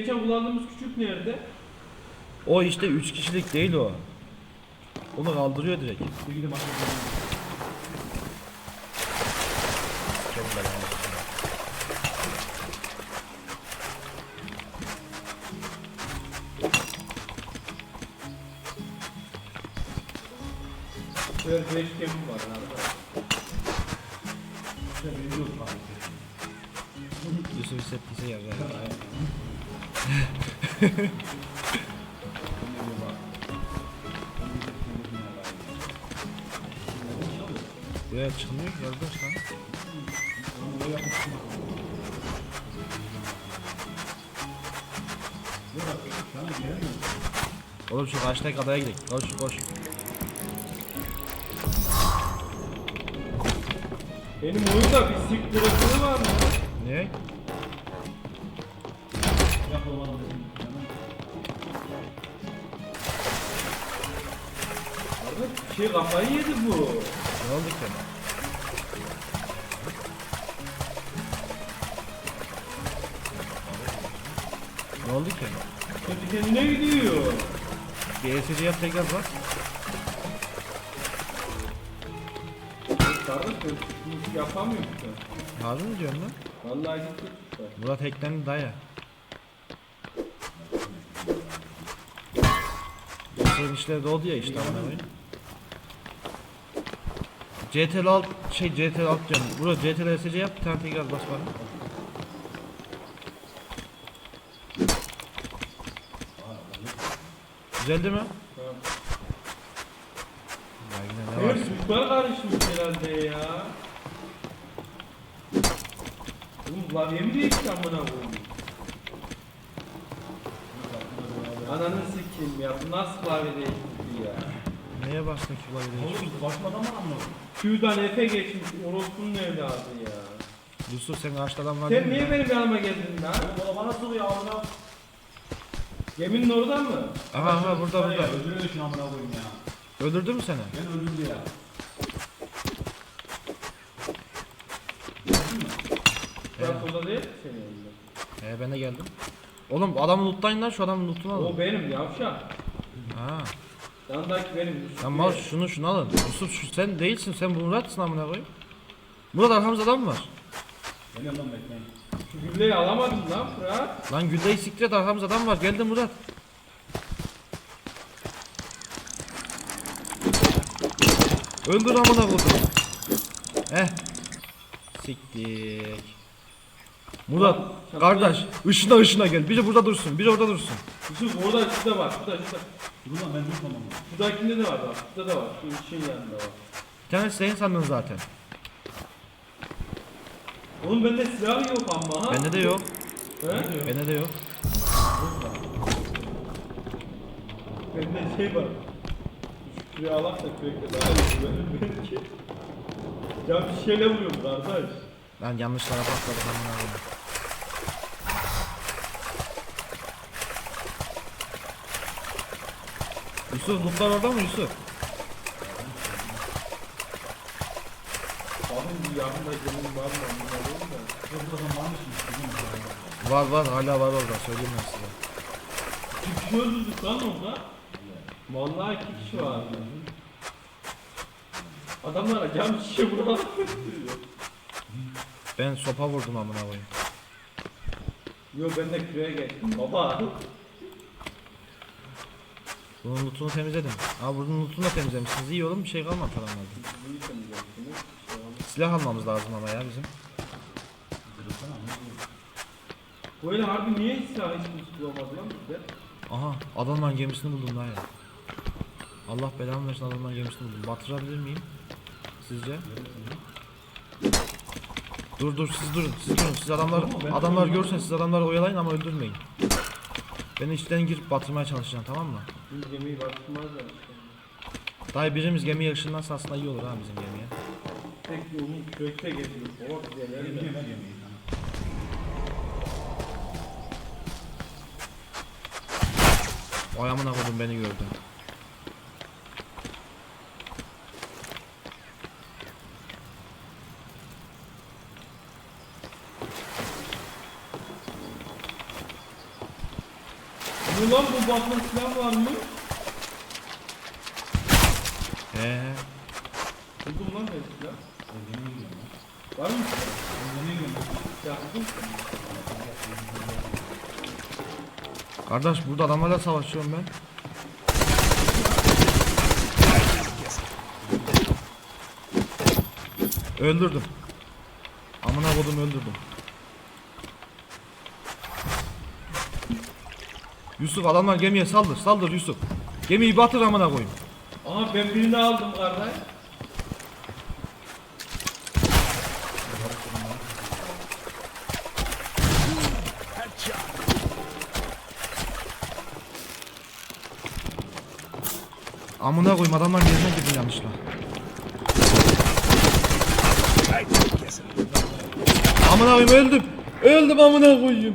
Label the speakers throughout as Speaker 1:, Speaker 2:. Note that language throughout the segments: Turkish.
Speaker 1: geçen kullandığımız küçük nerede?
Speaker 2: O işte 3 kişilik değil o. Onu kaldırıyor direkt.
Speaker 3: Bir gidip bakayım.
Speaker 2: Çok yani.
Speaker 1: Böyle 5 kemik var arada.
Speaker 3: İşte.
Speaker 2: Yusuf hissettiyse yer ver. Buraya çıkmıyor ki arkadaş lan. Oğlum şu karşıdaki adaya gidelim. Koş koş.
Speaker 1: Benim oyunda bir siktiresi var mı?
Speaker 2: Ne?
Speaker 1: Arada şey kafayı yedi bu.
Speaker 2: Ne oldu ki? Ne oldu ki?
Speaker 1: Kötü kendine gidiyor.
Speaker 2: Yap tekrar bak.
Speaker 1: Bunu yapamıyorum ki.
Speaker 2: Harbi mi diyorsun lan?
Speaker 1: Vallahi gitti.
Speaker 2: Murat hacklendi daya. Yusuf'un işleri doldu ya işte amına. CTRL alt şey CTRL alt diyorum. Burada CTRL SC yap bir tane tekrar bas bana. Güzel değil mi? Ya yine ne var?
Speaker 1: Benim tuşlar karışmış herhalde ya. Oğlum mi değişti amına koyayım? Ananı sikeyim ya bu nasıl klavye değişti ya?
Speaker 2: Neye bastın ki değişti?
Speaker 3: Oğlum başlamadan mı anladın?
Speaker 1: Q'dan F'e geçmiş orospunun evladı ya.
Speaker 2: Yusuf sen karşıda adam var
Speaker 1: Sen
Speaker 2: değil mi?
Speaker 1: niye benim yanıma geldin lan?
Speaker 3: Oğlum bana sıkıyor ağzına.
Speaker 1: Geminin oradan mı?
Speaker 2: Aha aha burada
Speaker 3: Ya,
Speaker 2: burada.
Speaker 3: Öldürüyor şunu amına koyayım ya.
Speaker 2: Öldürdü mü seni?
Speaker 3: Ben öldürdü ya.
Speaker 1: Bak burada değil mi senin yanında?
Speaker 2: Ee ben de geldim. Oğlum adamın loot'tayın lan şu adamın loot'unu alın.
Speaker 1: O benim yavşak.
Speaker 2: Ha.
Speaker 1: Yanındaki benim. Yusuf
Speaker 2: Lan mal şunu şunu alın. Yusuf şu, sen değilsin sen Murat'sın amına koyayım. Murat arkamızda adam mı var?
Speaker 3: Geliyorum lan bekleyin.
Speaker 1: Şu gülleyi alamadım lan Fırat.
Speaker 2: Lan Gülde'yi siktir et arkamızda adam var. Geldi Murat. Öldür amına koydum. Eh. Siktik. Murat kardeş ışına ışına gel. Biri burada dursun. Biri orada dursun.
Speaker 1: Yusuf orada şurada var. Şurada şurada.
Speaker 3: Dur lan ben düşmem ama.
Speaker 1: Şuradakinde de var bak. Şurada da var. Şu işin yanında var.
Speaker 2: Bir tane senin sandın zaten.
Speaker 1: Oğlum bende silah yok ama ha.
Speaker 2: Bende de yok.
Speaker 1: He?
Speaker 2: Bende de yok.
Speaker 1: Bende şey var. Şu küreği alak da kürekle daha iyi güvenir belki. Ya bir şeyle vuruyorum kardeş.
Speaker 2: Lan yanlış tarafa atladık amına koyayım. Yusuf lootlar orada mı Yusuf?
Speaker 1: Bakın bir yakında gemim var mı? Bunlar da.
Speaker 3: Dur lan varmış.
Speaker 2: Var var hala var orada söyleyeyim ben size.
Speaker 1: İki kişi öldürdük lan orada. Vallahi iki kişi var. Adamlara cam şişe vuran.
Speaker 2: Ben sopa vurdum amına koyayım.
Speaker 1: Yo ben de küreğe geçtim baba.
Speaker 2: Bunun lootunu temizledim. Aa bunun lootunu da temizlemişsiniz. İyi oğlum bir şey kalmadı adamlarda.
Speaker 1: Bunu temizlemişsiniz. Şey.
Speaker 2: Silah almamız lazım ama ya bizim.
Speaker 1: Böyle harbi niye silah hiç kimse bulamadı lan bizde?
Speaker 2: Aha adamların gemisini buldum daha ya. Allah belamı versin adamların gemisini buldum. Batırabilir miyim? Sizce? Dur dur siz durun siz durun siz adamlar adamlar görürsen siz adamları oyalayın ama öldürmeyin. Ben içten girip batırmaya çalışacağım tamam mı?
Speaker 1: Biz gemiyi batırmazlar işte.
Speaker 2: Dayı birimiz gemi yarışından aslında iyi olur ha bizim gemiye.
Speaker 1: Tek yolun kürekte geziyor. Baba bize.
Speaker 2: Vay amına koydum beni gördü.
Speaker 1: Ne lan bu bakma silah var mı?
Speaker 2: He.
Speaker 1: Buldum lan ben silah. Var mı silah?
Speaker 3: Yemin ediyorum.
Speaker 1: Ya buldum.
Speaker 2: Kardeş burada adamlarla savaşıyorum ben. Öldürdüm. Amına kodum öldürdüm. Yusuf adamlar gemiye saldır saldır Yusuf. Gemiyi batır amına koyayım.
Speaker 1: Aha ben birini aldım kardeş.
Speaker 2: Amına koyayım adamlar yerine girdim yanlışla. Amına koyayım öldüm. Öldüm amına koyayım.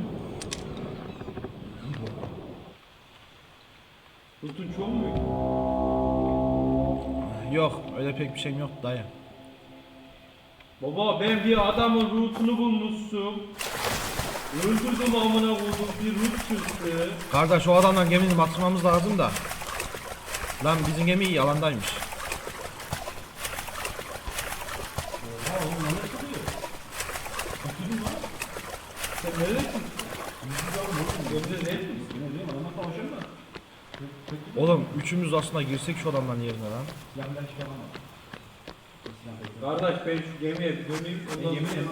Speaker 2: Pek bir şeyim yok dayı.
Speaker 1: Baba ben bir adamın rootunu bulmuşsun. Öldürdüm amına koydum bir root çıktı.
Speaker 2: Kardeş o adamdan gemini batırmamız lazım da. Lan bizim gemi iyi alandaymış.
Speaker 3: Oha oğlum ne yapıyor?
Speaker 1: Sen neredesin? Önde neredesin?
Speaker 3: Ne diyeyim adamla savaşıyorum da.
Speaker 2: Oğlum üçümüz aslında girsek şu adamların yerine lan.
Speaker 3: Silahından çıkamam.
Speaker 1: Kardeş ben şu gemiye.
Speaker 3: Ben
Speaker 1: Ondan
Speaker 3: yemin
Speaker 1: sonra-.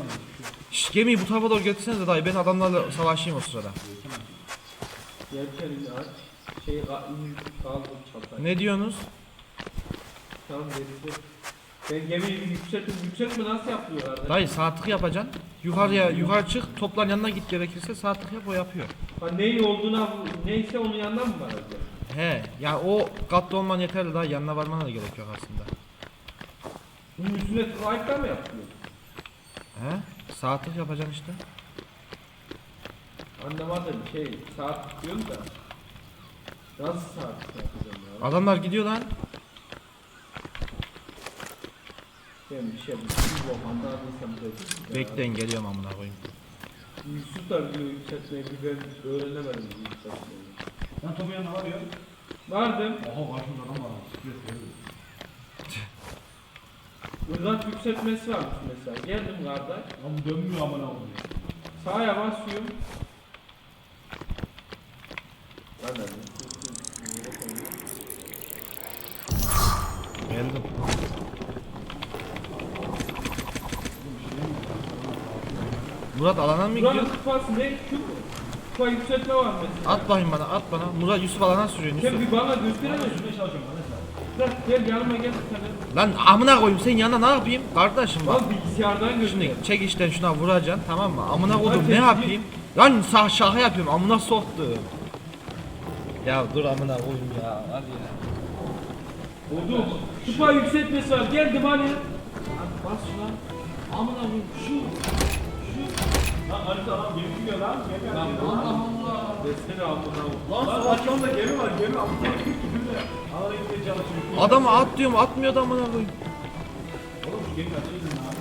Speaker 2: Şş, gemiyi bu tarafa doğru götürsenize dayı ben adamlarla savaşayım o sırada.
Speaker 1: Yelkenini aç. Şeyi ka- kaldır çantayı.
Speaker 2: Ne diyorsunuz?
Speaker 1: Tamam dedi. Ben gemiyi bir yükseltim. Yükseltme nasıl yapıyor kardeş?
Speaker 2: Dayı sağ tık yapacaksın. Yukarıya yukarı çık topların yanına git gerekirse sağ tık yap o yapıyor.
Speaker 1: Ha neyin olduğuna neyse onun yanından mı varacak?
Speaker 2: He ya o katta olman yeterli daha yanına varmana da gerek yok aslında.
Speaker 1: Bunun üstüne tıklayıp da mı yapıyor?
Speaker 2: He? Sağ tık yapacaksın işte.
Speaker 1: Anlamadım şey saat tutuyorum da. Nasıl saat yapacağım ya?
Speaker 2: Adamlar gidiyor lan.
Speaker 1: Ben bir şey bu anlamadıysam dedim.
Speaker 2: Bekleyin geliyorum amına koyayım.
Speaker 1: Yusuf da biliyor yükseltmeyi bir ben öğrenemedim bu yükseltmeyi.
Speaker 3: Lan topu yanına varıyor.
Speaker 1: Vardım.
Speaker 3: Oha karşımda adam var. Sıkıyor.
Speaker 1: Irgat yükseltmesi varmış mesela. Geldim kardeş.
Speaker 3: Lan dönmüyor amına koyayım.
Speaker 1: Sağa basıyorum. Lan lan.
Speaker 2: Geldim. Murat alana mı gidiyor?
Speaker 1: Buranın kupası ne? Şu mu? Kupa yükseltme var mesela.
Speaker 2: At bakayım bana at bana. Murat Yusuf alana sürüyor
Speaker 1: Gel
Speaker 2: Yusuf.
Speaker 1: bir bana gösteremez.
Speaker 3: Şuraya çalışıyorum.
Speaker 1: Lan gel yanıma gel tane.
Speaker 2: Lan amına koyayım sen yanına ne yapayım? Kardeşim bak.
Speaker 1: Lan bilgisayardan.
Speaker 2: Şimdi çek işten şuna vuracaksın tamam mı? Amına koydum ne yapayım? Lan sağ şaka yapıyorum amına soktu. Ya dur amına koyayım ya. Hadi ya.
Speaker 1: Oldu. Kupa yükseltmesi var. Geldim hani. Lan bas şuna. Amına koyayım şu. Şu.
Speaker 3: Lan harita lan. Gemi
Speaker 1: Lan
Speaker 3: atıyor
Speaker 1: Allah
Speaker 3: lan.
Speaker 1: Allah. Desene
Speaker 3: gemi var gemi gitmeye çalışıyor.
Speaker 2: At diyorum atmıyor da amına koyayım.
Speaker 3: Oğlum şu gemi atıyor lan.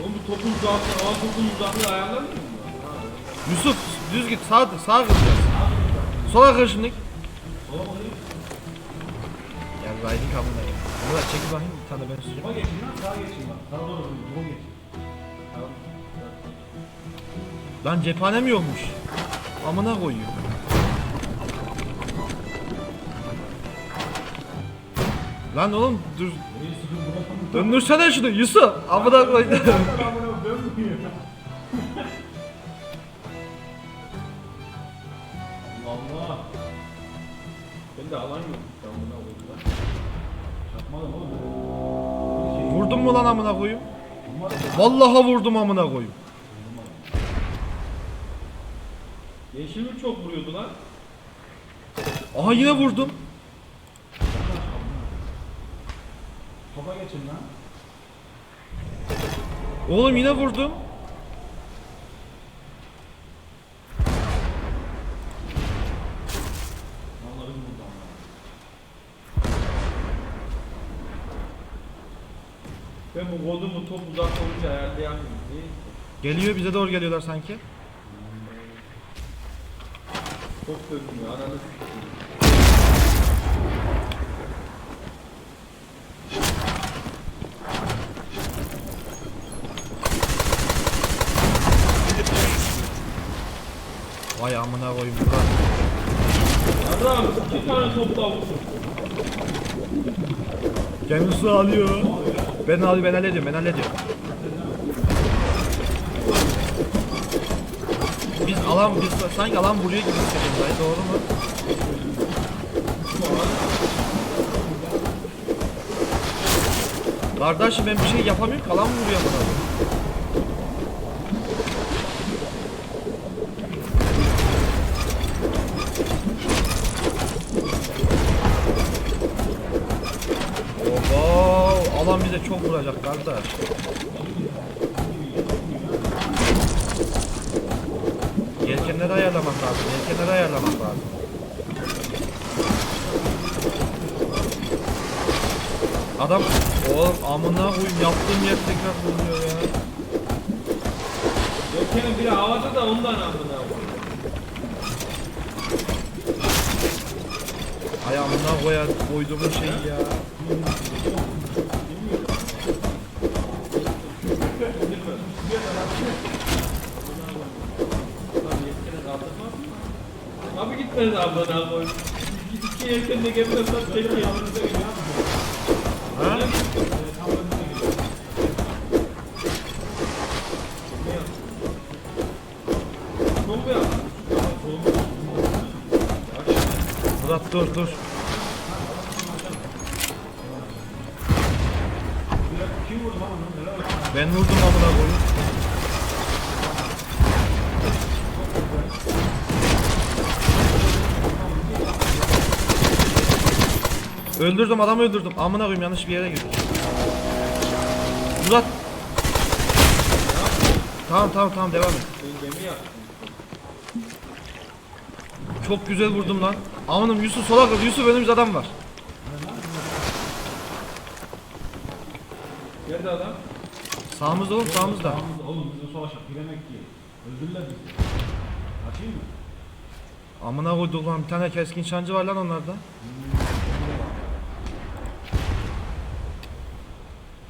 Speaker 1: Oğlum bu topun uzaklığı, hava topun uzaklığı ayarlamıyor mu?
Speaker 2: Yusuf düz git sağ sağa kıracağız. Sola kır şimdi.
Speaker 3: Oğlum orayı
Speaker 2: Gel Raydin kabında ya. Çekil bakayım bir tane ben süreceğim.
Speaker 3: sola geçin lan sağa geçin lan. Sağa doğru sola geçin.
Speaker 2: Lan cephanem yokmuş. Amına koyuyor. Lan oğlum dur. Döndürsene şunu Yusuf. Amına
Speaker 3: dönmüyor. Allah Allah.
Speaker 1: Ben de alan yok. Amına koyayım lan.
Speaker 3: Yapmadım oğlum.
Speaker 2: Vurdum mu lan amına koyayım? Vallahi vurdum amına koyayım.
Speaker 1: Yeşil mi çok vuruyordu lan?
Speaker 2: Aha yine vurdum.
Speaker 3: Topa geçin lan.
Speaker 2: Oğlum yine vurdum.
Speaker 1: Ben bu kodumu top uzak olunca ayarlayamıyorum.
Speaker 2: Geliyor bize doğru geliyorlar sanki.
Speaker 1: Çok dövdüm ya ananı.
Speaker 2: Vay amına koyayım Murat.
Speaker 1: Adam iki tane top daha vursun.
Speaker 2: Kendisi alıyor. Ben alayım ben hallediyorum ben hallediyorum. Alan biz sanki alan buraya gibi hissediyorum dayı doğru mu? Kardeşim ben bir şey yapamıyorum ki alan vuruyor bana. Oho, alan bize çok vuracak kardeş. Yelkenleri ayarlamak lazım. Yelkenleri ayarlamak lazım. Adam oğlum amına koyayım yaptığım yer tekrar vuruyor ya.
Speaker 1: Gökhan'ın biri havada da ondan amına koyayım.
Speaker 2: Ay amına koyar koyduğum şey ya.
Speaker 1: Lan Tabii gitmez amına koyayım. Git iki yelkenle gelmezsen tek yelkenle
Speaker 2: Ha? Murat dur dur. Öldürdüm adamı öldürdüm. Amına koyayım yanlış bir yere girdim. Murat. Tamam tamam tamam devam et. Çok güzel vurdum lan. Amanım Yusuf sola kız. Yusuf önümüzde adam var.
Speaker 1: Nerede adam?
Speaker 2: Sağımızda oğlum sağımızda.
Speaker 3: Oğlum bizim savaşa giremek ki. Öldürürler bizi. Açayım mı?
Speaker 2: Amına koyduk lan bir tane keskin şancı var lan onlarda.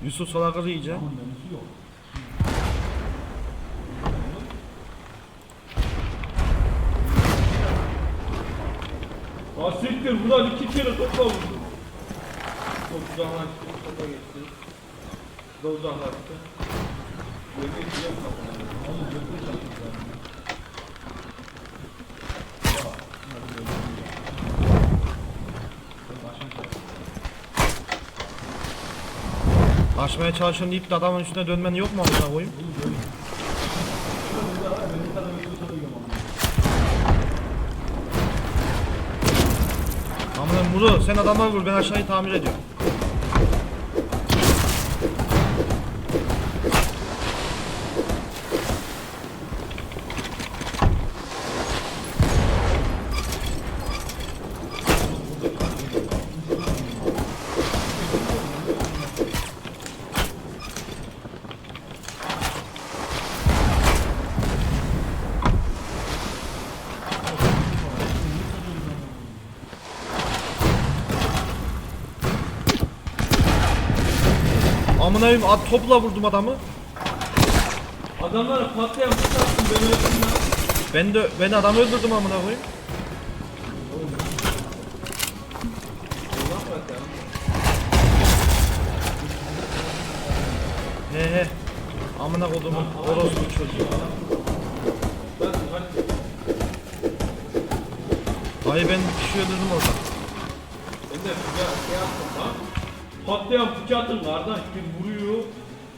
Speaker 2: Yusuf sola kız iyice.
Speaker 1: Aa siktir buradan iki kere topla vurdum. Çok uzaklaştı. Topa geçti. Da uzaklaştı. Gemi gidiyor kapıdan.
Speaker 3: Oğlum götür çarptı
Speaker 2: Açmaya çalışıyorum deyip de adamın üstüne dönmen yok mu amına koyayım? Amına Muru sen adamları vur ben aşağıyı tamir ediyorum. Koyayım at topla vurdum adamı.
Speaker 1: Adamlara patlayan tutarsın ben öldüm lan.
Speaker 2: Ben de ben adamı öldürdüm amına koyayım.
Speaker 1: Allah bırak ya.
Speaker 2: He he. Amına kodumun orospu çocuğu.
Speaker 1: Ben hadi.
Speaker 2: Ay ben bir kişi öldürdüm orada.
Speaker 1: Ben de sıcağı şey yaptım lan. Patlayan bıçağı attım kardeş bir vuruyor.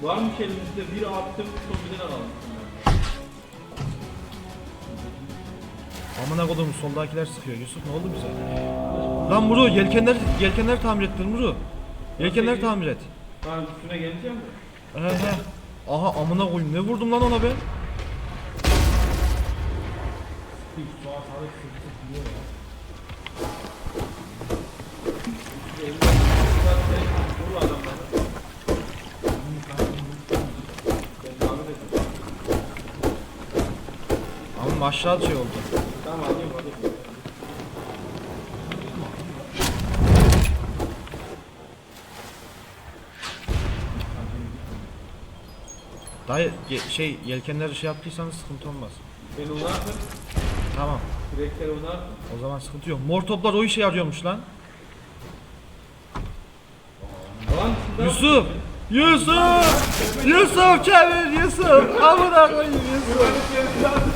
Speaker 1: Varmış elimizde biri attım çok güzel aldım.
Speaker 2: Amına kodumun soldakiler sıkıyor. Yusuf ne oldu bize? Lan Muru yelkenler yelkenler tamir ettir Muru. Yelkenler tamir et.
Speaker 1: Ben üstüne geleceğim mi?
Speaker 2: He he. Aha amına koyayım ne vurdum lan ona ben?
Speaker 3: Bir suğa
Speaker 2: aşağı şey oldu.
Speaker 1: Tamam alayım alayım.
Speaker 2: Ye, şey yelkenleri şey yaptıysanız sıkıntı olmaz.
Speaker 1: Beni unartın.
Speaker 2: Tamam.
Speaker 1: Direkleri unartın.
Speaker 2: O zaman sıkıntı yok. Mor toplar o işe yarıyormuş lan.
Speaker 1: Lan
Speaker 2: Yusuf! Yusuf! Yusuf çevir Yusuf! Amına koyayım Yusuf!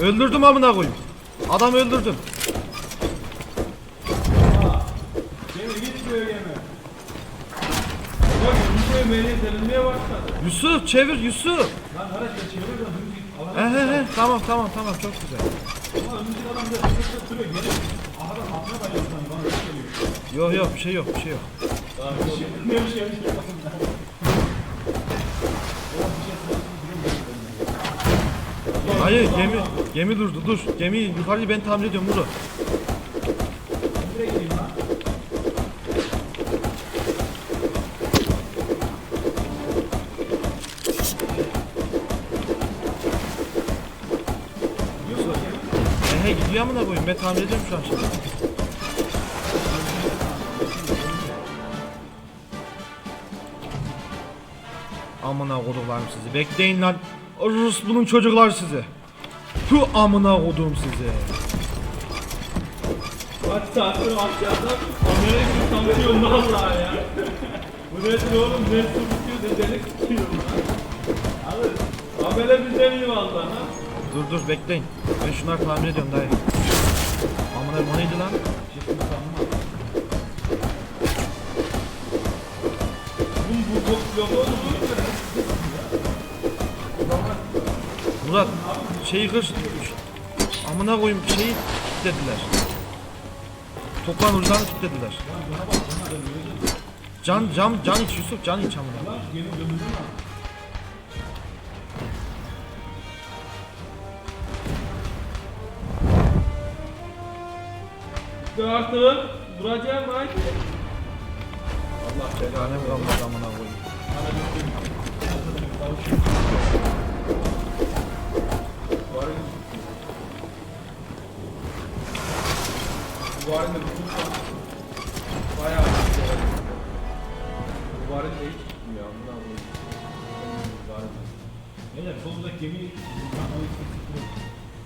Speaker 2: Öldürdüm amına koyayım. Adam öldürdüm. Yusuf çevir Yusuf.
Speaker 3: Lan araç ya çevir lan hızlı git. Allah
Speaker 2: He he he tamam tamam tamam çok güzel. Yok yok bir şey yok bir şey yok.
Speaker 3: Ne bir şey bir
Speaker 2: Hayır gemi gemi durdu dur. Gemi yukarıyı ben tamir ediyorum Muro.
Speaker 3: Nereye gideyim lan?
Speaker 2: Yusuf. He he gidiyor amına koyayım ben tamir ediyorum şu an şimdi. Amına koduklarım sizi. Bekleyin lan. Rus bunun çocuklar sizi. Tu amına kodum sizi.
Speaker 1: Kaç saattir aşağıda kamerayı tutamıyorum valla ya. Bu nedir oğlum ne ne delik tutuyor lan. Kamera bizden iyi valla ha.
Speaker 2: Dur dur bekleyin. Ben şunları tamir ediyorum dayı. Amına o neydi lan?
Speaker 1: Bu bu bu yok oğlum.
Speaker 2: Murat şeyi kır. Amına koyayım şeyi kilitlediler. Toplan ucundan kilitlediler. Can cam can iç Yusuf can iç amına.
Speaker 1: Artık vuracağım haydi. Allah belanı.
Speaker 2: Kalmadı amına koyayım.
Speaker 1: Varın da bütün bayağı şey varın da hiç. Bundan bu. Bu varın da.
Speaker 3: Beyler solumuzdaki gemi.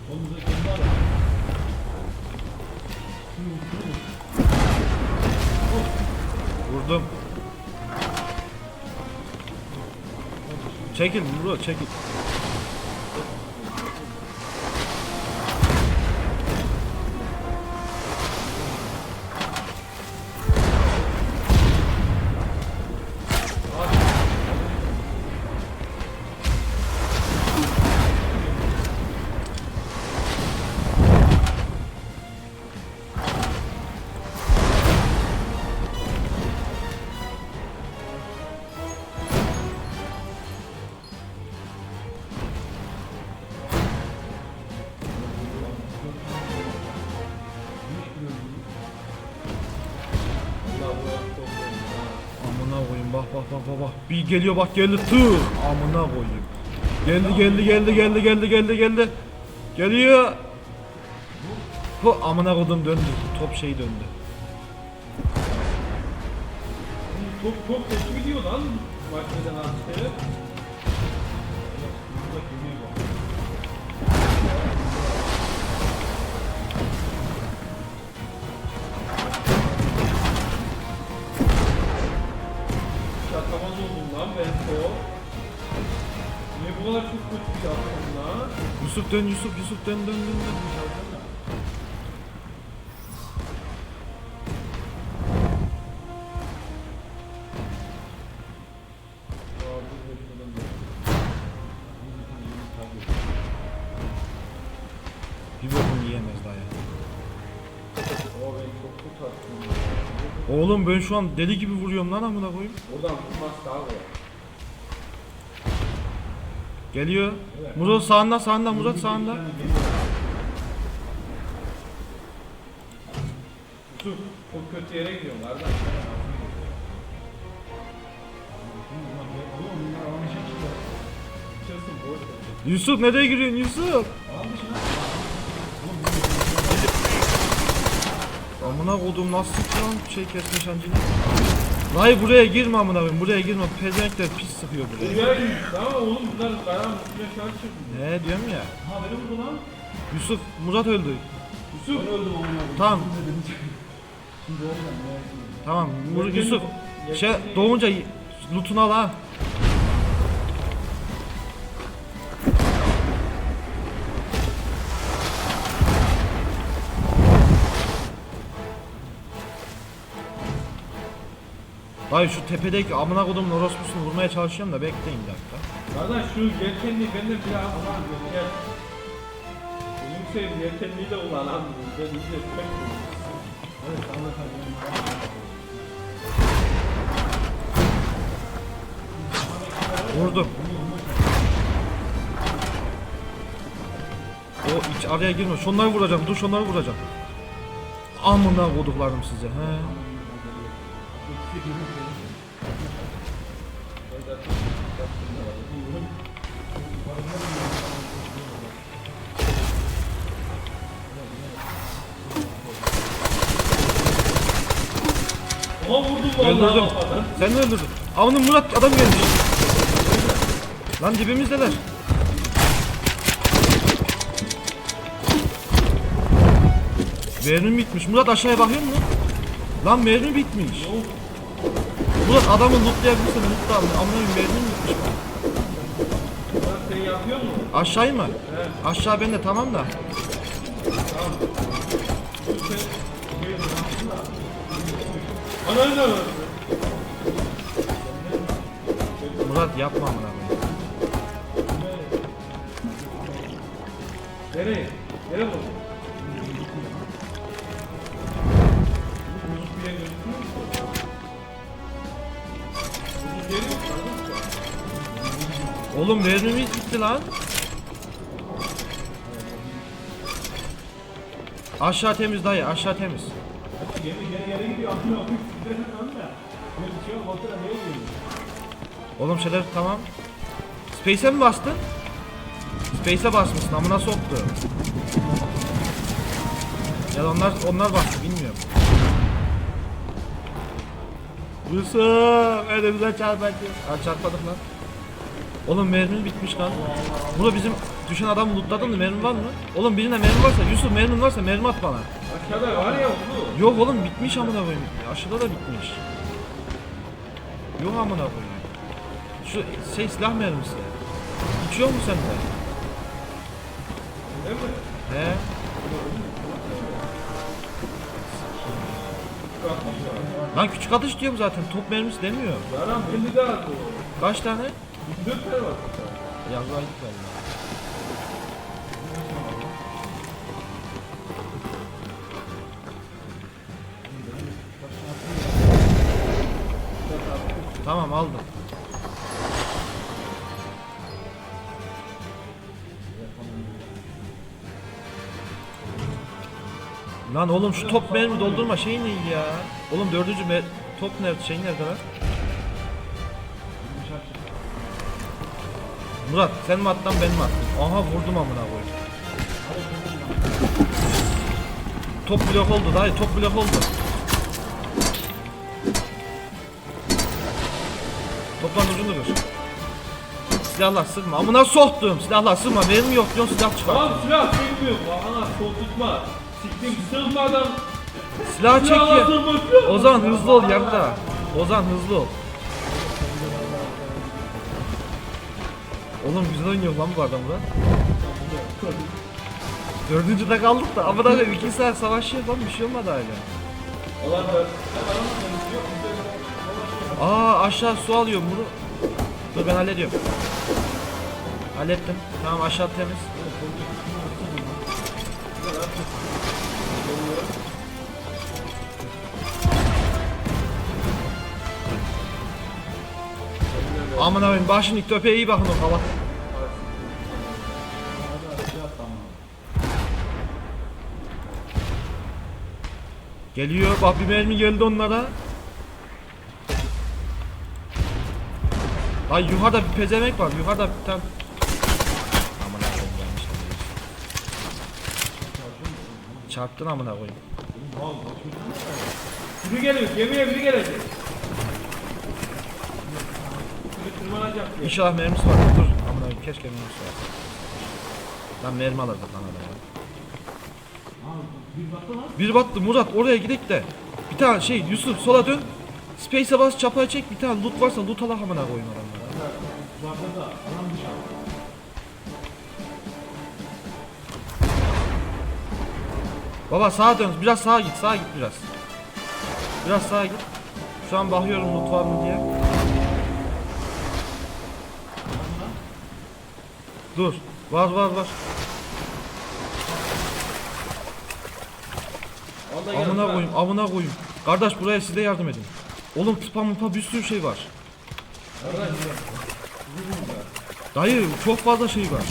Speaker 3: Solumuzdaki gemi var
Speaker 2: Vurdum. Çekil bro çekil. Bak bak bak bak bak. Bir geliyor bak geldi tır. Amına koyayım. Geldi geldi geldi geldi geldi geldi geldi. Geliyor. Bu amına kodum döndü. Top şey döndü.
Speaker 1: Çok çok kötü gidiyor lan. Makineden atışları.
Speaker 3: Solumuzdaki
Speaker 2: Yusuf dön Yusuf Yusuf dön dön dön. dön.
Speaker 1: Bu.
Speaker 2: Bir bokunu yiyemez daha ya. Oğlum ben şu an deli gibi vuruyorum lan amına koyayım.
Speaker 1: Buradan tutmaz daha kolay.
Speaker 2: Geliyor. Murat sağında sağında Murat sağında.
Speaker 1: Yusuf çok kötü yere boş ver.
Speaker 2: Yusuf nereye giriyorsun Yusuf? Amına kodum nasıl lan şey kesmiş ancını. Dayı buraya girme amına koyayım buraya girme pezevenkler pis sıkıyor buraya.
Speaker 1: Git. Tamam oğlum bunlar karanın üstüne şarj çıkmıyor.
Speaker 2: Ne diyorum ya.
Speaker 3: Ha beni vurdu lan.
Speaker 2: Yusuf Murat öldü.
Speaker 1: Yusuf.
Speaker 3: Ben öldüm onu.
Speaker 2: Tamam.
Speaker 3: Şimdi öldüm ya.
Speaker 2: Tamam Mur Yusuf şey doğunca lootunu al ha. Dayı şu tepedeki amına kodumun orospusunu vurmaya çalışıyorum da bekleyin bir dakika.
Speaker 1: Kardeş şu yelkenliği benden bir daha ulan gel. Benim sevdiğim yelkenliği de ulan abi. Ben iyice pek
Speaker 3: Evet anlatalım.
Speaker 2: Vurdum. O iç araya girme. Şunları vuracağım. Dur şunları vuracağım. Amına koduklarım size. He.
Speaker 1: Ama vurdum vallahi
Speaker 2: Öldürdüm. Sen mi öldürdün? Amına Murat adam gelmiş. Lan dibimizdeler. Mermi bitmiş. Murat aşağıya bakıyor musun? Lan mermi bitmiş. Murat adamı lootlayabilirsin. Loot da alın. Amına koyayım mermi mi bitmiş?
Speaker 1: Lan sen yapıyor musun?
Speaker 2: Aşağı mı? Aşağı bende tamam da.
Speaker 1: Ana ne?
Speaker 2: Murat yapma amına Oğlum mermimiz bitti lan. Aşağı temiz dayı aşağı temiz. Oğlum şeyler tamam. Space'e mi bastın? Space'e basmışsın amına soktu. Ya onlar onlar bastı bilmiyorum. Yusuf önümüze çarpacak. Ha çarpmadık lan. Oğlum mermi bitmiş lan. Burada bizim düşen adam lootladın mı mermi var mı? Oğlum birine mermi varsa Yusuf mermin varsa mermi at bana.
Speaker 1: Aşağıda var ya bu.
Speaker 2: Yok oğlum bitmiş amına koyayım. Aşağıda da bitmiş. Yok amına koyayım. Şu şey silah mermisi. İçiyor mu sen de?
Speaker 1: Değil mi?
Speaker 2: He? Lan küçük atış diyorum zaten. Top mermisi demiyor.
Speaker 1: Yaran belli de az bu.
Speaker 2: Kaç tane?
Speaker 1: 24 tane var.
Speaker 2: Yazı ayıp valla. Tamam aldım. Lan oğlum şu top mermi doldurma şey ne ya? Oğlum dördüncü mer- top nerede şey nerede lan? Murat sen mi attın ben mi attım? Aha vurdum amına koyayım. Top blok oldu dayı top blok oldu. Toplan ucunu dur. Silahla sıkma. Amına soktum. Silahla sıkma. Benim yok diyorsun silah çıkar.
Speaker 1: Lan silah çekmiyor. Bana sol tutma. Siktim sığmadan.
Speaker 2: Silah çek
Speaker 1: Silahla
Speaker 2: ya.
Speaker 1: sığmak
Speaker 2: Ozan hızlı ol yarıda. Ozan hızlı ol. Oğlum güzel oynuyor lan bu adam lan. Dördüncüde kaldık da amına koyayım iki saat savaşıyor lan bir şey olmadı hala. Aa aşağı su alıyorum bunu. Dur ben hallediyorum. Hallettim. Tamam aşağı temiz. Aman abim başın ilk iyi bakın o hava. Geliyor bak bir mermi geldi onlara. Ay yukarıda bir pezemek var. Yukarıda bir tane. Koyayım yanlış anladın. Çarptın amına koyayım.
Speaker 1: Biri geliyor, gemiye biri gelecek.
Speaker 2: İnşallah mermisi var. Dur. Amına keşke mermisi var. Lan mermi alırdık lan adamı. Bir battı Murat oraya gidek de. Bir tane şey Yusuf sola dön. Space'e bas çapaya çek bir tane loot varsa loot alak amına koyayım adamlara. Baba sağa dön biraz sağa git sağa git biraz. Biraz sağa git. Şu an bakıyorum loot var mı diye. Dur. Var var var.
Speaker 1: Gel,
Speaker 2: Amına
Speaker 1: bak.
Speaker 2: koyayım, amına koyayım. Kardeş buraya siz de yardım edin. Oğlum tıpa mıpa bir sürü şey var. Dayı çok fazla şey var.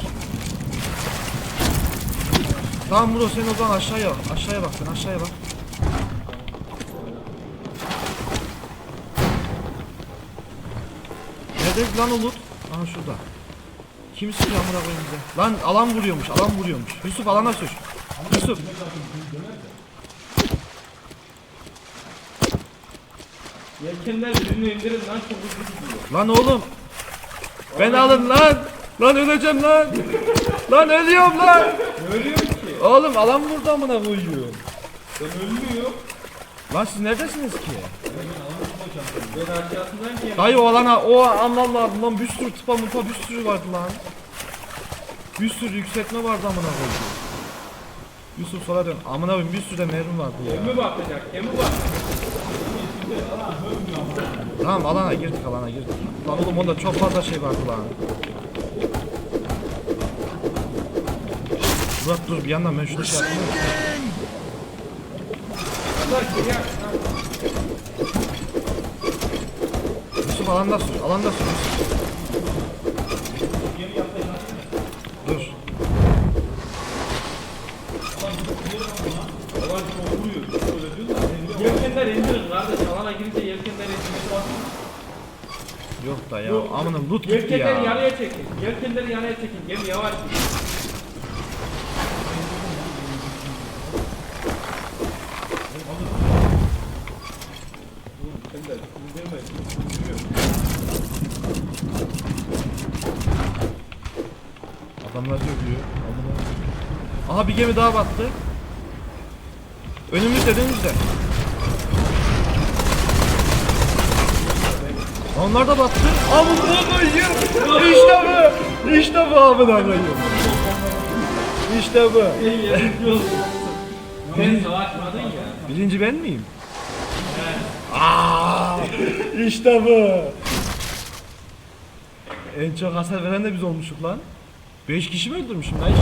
Speaker 2: Tamam Muro sen o zaman aşağıya bak. Aşağıya bak sen aşağıya bak. Nerede lan o loot? Aha şurada. Kim sıkıyor amına koyayım bize? Lan alan vuruyormuş, alan vuruyormuş. Yusuf alana sür. Yusuf.
Speaker 1: Yelkenler birini indirin lan çok hızlı gidiyor.
Speaker 2: Lan oğlum. Ben alın lan. Lan öleceğim lan. lan ölüyorum lan.
Speaker 1: Ölüyor ki.
Speaker 2: Oğlum alan vurdu amına koyuyor.
Speaker 1: Ben ölmüyor.
Speaker 2: Lan siz neredesiniz ki?
Speaker 1: Ben aşağısından gel.
Speaker 2: Dayı o alana o Allah lazım lan bir sürü tıpa mupa bir sürü vardı lan. Bir sürü yükseltme vardı amına koyuyor. Yusuf sola dön. Amına koyayım bir sürü de mermi vardı ya.
Speaker 1: Gemi bakacak, gemi bakacak.
Speaker 2: Tamam alana girdik alana girdik. Lan oğlum onda çok fazla şey vardı lan. Murat dur bir yandan ben şunu şey yapayım. Yusuf alanda sür, alanda sür. Dur.
Speaker 1: Yelkenler indirin kardeş. Alana girince yelkenler indirin.
Speaker 2: Yok da ya, amına loot gitti
Speaker 1: Yelkenleri
Speaker 2: ya.
Speaker 1: yanaya çekin. Yelkenleri yanaya çekin. Gemi yavaş gidiyor.
Speaker 2: Adamlar dövüyor. Amına. Aha bir gemi daha battı. Önümüzde önümüzde. Onlar da battı. Amına koyayım. İşte bu. İşte bu amına koyayım. İşte bu.
Speaker 1: Sen savaşmadın ya.
Speaker 2: Birinci ben miyim? Aa, işte bu. En çok hasar veren de biz olmuşuk lan. 5 kişi mi öldürmüşüm lan?